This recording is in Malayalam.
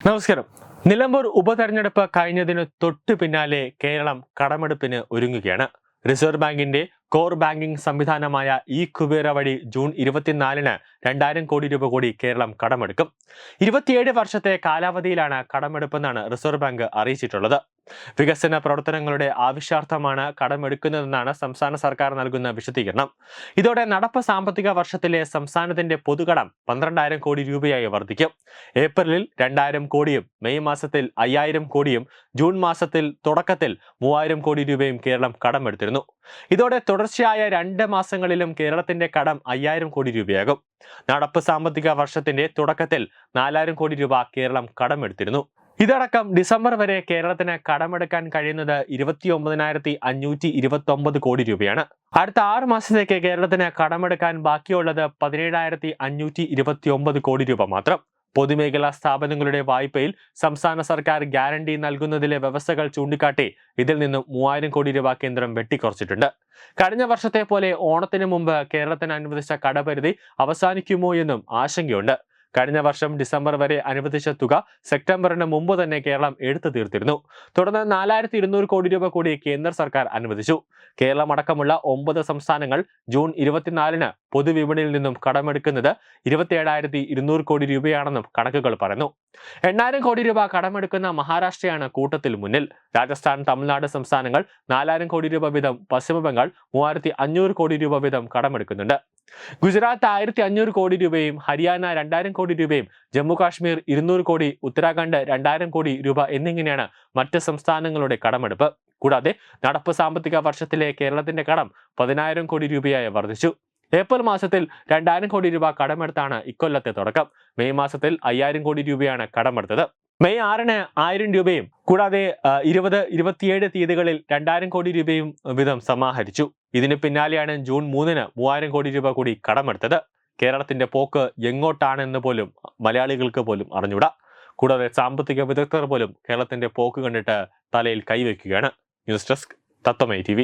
നമസ്കാരം. നിലമ്പൂർ ഉപതെരഞ്ഞെടുപ്പ് കഴിഞ്ഞതിന് തൊട്ടു പിന്നാലെ കേരളം കടമെടുപ്പിന് ഒരുങ്ങുകയാണ്. റിസർവ് ബാങ്കിന്റെ കോർ ബാങ്കിംഗ് സംവിധാനമായ ഇ കുബേര വഴി ജൂൺ ഇരുപത്തിനാലിന് രണ്ടായിരം കോടി രൂപ കൂടി കേരളം കടമെടുക്കും. ഇരുപത്തിയേഴ് വർഷത്തെ കാലാവധിയിലാണ് കടമെടുപ്പെന്നാണ് റിസർവ് ബാങ്ക് അറിയിച്ചിട്ടുള്ളത്. വികസന പ്രവർത്തനങ്ങളുടെ ആവശ്യാർത്ഥമാണ് കടമെടുക്കുന്നതെന്നാണ് സംസ്ഥാന സർക്കാർ നൽകുന്ന വിശദീകരണം. ഇതോടെ നടപ്പ് സാമ്പത്തിക വർഷത്തിലെ സംസ്ഥാനത്തിന്റെ പൊതുകടം പന്ത്രണ്ടായിരം കോടി രൂപയായി വർദ്ധിക്കും. ഏപ്രിലിൽ രണ്ടായിരം കോടിയും മെയ് മാസത്തിൽ അയ്യായിരം കോടിയും ജൂൺ മാസത്തിൽ തുടക്കത്തിൽ മൂവായിരം കോടി രൂപയും കേരളം കടമെടുത്തിരുന്നു. ഇതോടെ തുടർച്ചയായ രണ്ട് മാസങ്ങളിലും കേരളത്തിന്റെ കടം അയ്യായിരം കോടി രൂപയാകും. നടപ്പ് സാമ്പത്തിക വർഷത്തിന്റെ തുടക്കത്തിൽ നാലായിരം കോടി രൂപ കേരളം കടമെടുത്തിരുന്നു. ഇതടക്കം ഡിസംബർ വരെ കേരളത്തിന് കടമെടുക്കാൻ കഴിയുന്നത് ഇരുപത്തി ഒമ്പതിനായിരത്തി അഞ്ഞൂറ്റി ഇരുപത്തി ഒമ്പത് കോടി രൂപയാണ്. അടുത്ത ആറ് മാസത്തേക്ക് കേരളത്തിന് കടമെടുക്കാൻ ബാക്കിയുള്ളത് പതിനേഴായിരത്തി അഞ്ഞൂറ്റി ഇരുപത്തി ഒമ്പത് കോടി രൂപ മാത്രം. പൊതുമേഖലാ സ്ഥാപനങ്ങളുടെ വായ്പയിൽ സംസ്ഥാന സർക്കാർ ഗ്യാരണ്ടി നൽകുന്നതിലെ വ്യവസ്ഥകൾ ചൂണ്ടിക്കാട്ടി ഇതിൽ നിന്നും മൂവായിരം കോടി രൂപ കേന്ദ്രം വെട്ടിക്കുറച്ചിട്ടുണ്ട്. കഴിഞ്ഞ വർഷത്തെ പോലെ ഓണത്തിന് മുമ്പ് കേരളത്തിന് അനുവദിച്ച കടപരിധി അവസാനിക്കുമോ എന്നും ആശങ്കയുണ്ട്. കഴിഞ്ഞ വർഷം ഡിസംബർ വരെ അനുവദിച്ച തുക സെപ്റ്റംബറിന് മുമ്പ് തന്നെ കേരളം എടുത്തു തീർത്തിരുന്നു. തുടർന്ന് നാലായിരത്തി ഇരുന്നൂറ് കോടി രൂപ കൂടി കേന്ദ്ര സർക്കാർ അനുവദിച്ചു. കേരളമടക്കമുള്ള ഒമ്പത് സംസ്ഥാനങ്ങൾ ജൂൺ ഇരുപത്തിനാലിന് പൊതുവിപണിയിൽ നിന്നും കടമെടുക്കുന്നത് ഇരുപത്തിയേഴായിരത്തി ഇരുന്നൂറ് കോടി രൂപയാണെന്നും കണക്കുകൾ പറയുന്നു. എണ്ണായിരം കോടി രൂപ കടമെടുക്കുന്ന മഹാരാഷ്ട്രയാണ് കൂട്ടത്തിൽ മുന്നിൽ. രാജസ്ഥാൻ തമിഴ്നാട് സംസ്ഥാനങ്ങൾ നാലായിരം കോടി രൂപ വീതം പശ്ചിമബംഗാൾ മൂവായിരത്തി അഞ്ഞൂറ് കോടി രൂപ വീതം കടമെടുക്കുന്നുണ്ട്. ഗുജറാത്ത് ആയിരത്തി അഞ്ഞൂറ് കോടി രൂപയും ഹരിയാന രണ്ടായിരം കോടി രൂപയും ജമ്മു കാശ്മീർ ഇരുന്നൂറ് കോടി ഉത്തരാഖണ്ഡ് രണ്ടായിരം കോടി രൂപ എന്നിങ്ങനെയാണ് മറ്റ് സംസ്ഥാനങ്ങളുടെ കടമെടുപ്പ്. കൂടാതെ നടപ്പ് സാമ്പത്തിക വർഷത്തിലെ കേരളത്തിന്റെ കടം പതിനായിരം കോടി രൂപയായി വർദ്ധിച്ചു. ഏപ്രിൽ മാസത്തിൽ രണ്ടായിരം കോടി രൂപ കടമെടുത്താണ് ഇക്കൊല്ലത്തെ തുടക്കം. മെയ് മാസത്തിൽ അയ്യായിരം കോടി രൂപയാണ് കടമെടുത്തത്. മെയ് ആറിന് ആയിരം രൂപയും കൂടാതെ ഇരുപത് ഇരുപത്തിയേഴ് തീയതികളിൽ രണ്ടായിരം കോടി രൂപയും വീതം സമാഹരിച്ചു. ഇതിന് പിന്നാലെയാണ് ജൂൺ മൂന്നിന് മൂവായിരം കോടി രൂപ കൂടി കടമെടുത്തത്. കേരളത്തിന്റെ പോക്ക് എങ്ങോട്ടാണെന്ന് പോലും മലയാളികൾക്ക് പോലും അറിഞ്ഞൂടാ കൂടാതെ സാമ്പത്തിക വിദഗ്ധർ പോലും കേരളത്തിന്റെ പോക്ക് കണ്ടിട്ട് തലയിൽ കൈവയ്ക്കുകയാണ്. News desk Tatwamayi T